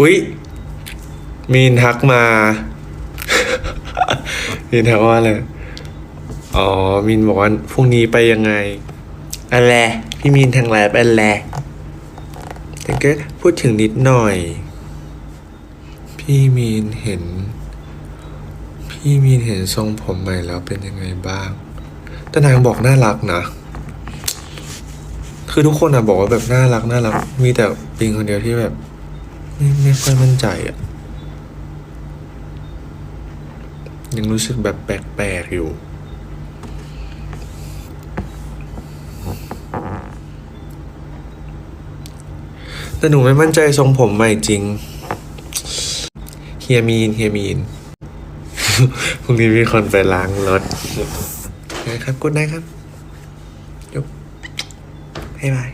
อุ๊ยมีนทักมา มีนทักว่าอะไรอ๋อมีนบอกว่าพรุ่งนี้ไปยังไงอะไรพี่มีนทางแลบอะไรแต่ก็พูดถึงนิดหน่อย พี่มีนเห็น พี่มีนเห็นทรงผมใหม่แล้วเป็นยังไงบ้างแต่นางบอกน่ารักนะ คือทุกคนอะบอกว่าแบบน่ารักน่ารัก มีแต่ปิงคนเดียวที่แบบ ไม่ไม่ค่อยมั่นใจอะยังรู้สึกแบบแปลกๆอยู่ แต่หนูไม่มั่นใจทรงผมใหม่จริง เฮียมีน เฮียมีน พรุ่งนี้มีคนไปล้างรถนะครับกุดไนครับยกบ๊ายบาย